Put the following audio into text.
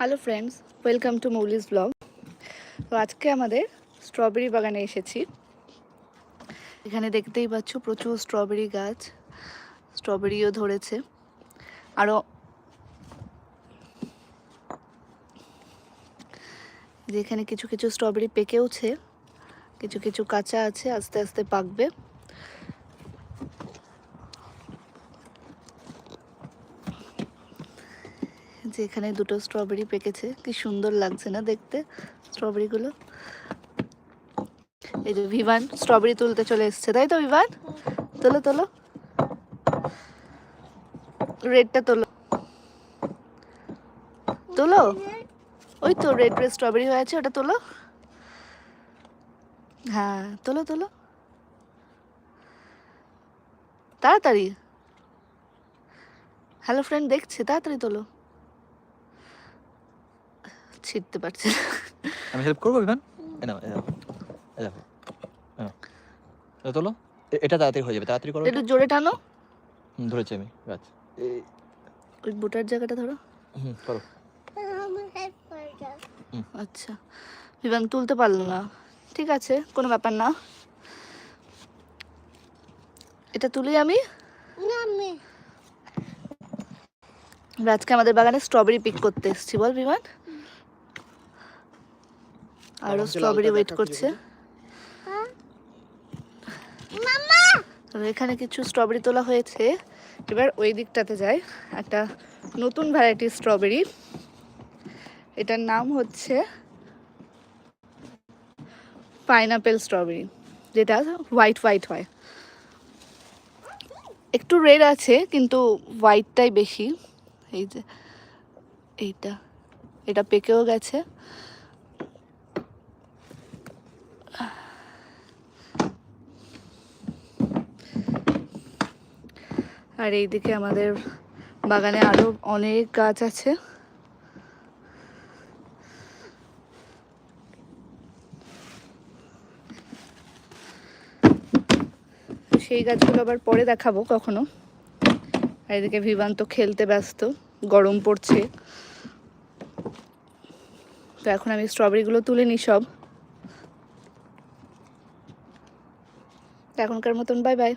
Hello friends welcome to Mouli's blog তো আজকে আমাদের স্ট্রবেরি বাগানে এসেছি। এখানে দেখতেই পাচ্ছ প্রচুর স্ট্রবেরি গাছ। স্ট্রবেরিও ধরেছে। আরও যেখানে কিছু কিছু স্ট্রবেরি পেকেওছে, কিছু কিছু কাঁচা আছে, আস্তে আস্তে পাকবে। যে এখানে দুটো স্ট্রবেরি পেকেছে। কি সুন্দর লাগছে না দেখতে স্ট্রবেরিগুলো এই যে ভিভান স্ট্রবেরি তুলতে চলে এসছে, তাই তো ভিভান? তোলো তোলো। রেডটা তোলো। তোলো? ওই তো রেড রেড স্ট্রবেরি হয়ে আছে, ওটা তোলো। হ্যাঁ তোলো তোলো। তাড়াতাড়ি। হ্যালো ফ্রেন্ড দেখছে? তাড়াতাড়ি তোলো। ছিটতে পারছে না। আমি হেল্প করব বিমান এ নাও এ নাও এ দেখো এ নাও। এটা তোলো। এটা তাড়াতাড়ি হয়ে যাবে তাড়াতাড়ি করো একটু জোরে টানো। হুম, ধরেছি আমি গাছ এই ওই বোটার জায়গাটা ধরো। হুম করো। আচ্ছা। বিমান তুলতে পারল না। ঠিক আছে কোনো ব্যাপার না। এটা তুলি আমি। আমরা আজকে আমাদের বাগানে স্ট্রবেরি পিক করতে এসেছি বল বিমান। আরও স্ট্রবেরি ওয়েট করছে। এখানে কিছু স্ট্রবেরি তোলা হয়েছে। এবার ওই দিকটাতে যাই। একটা নতুন ভ্যারাইটির স্ট্রবেরি এটার নাম হচ্ছে পাইনাপেল স্ট্রবেরি যেটা হোয়াইট হোয়াইট হয়। একটু রেড আছে কিন্তু হোয়াইটটাই বেশি। এই যে এইটা। এটা পেকেও গেছে। আর এইদিকে আমাদের বাগানে আরও অনেক গাছ আছে। সেই গাছগুলো আবার পরে দেখাবো কখনো। আর এদিকে ভিভান তো খেলতে ব্যস্ত, গরম পড়ছে। তো এখন আমি স্ট্রবেরিগুলো তুলে নিই সব। এখনকার মতন বাই বাই।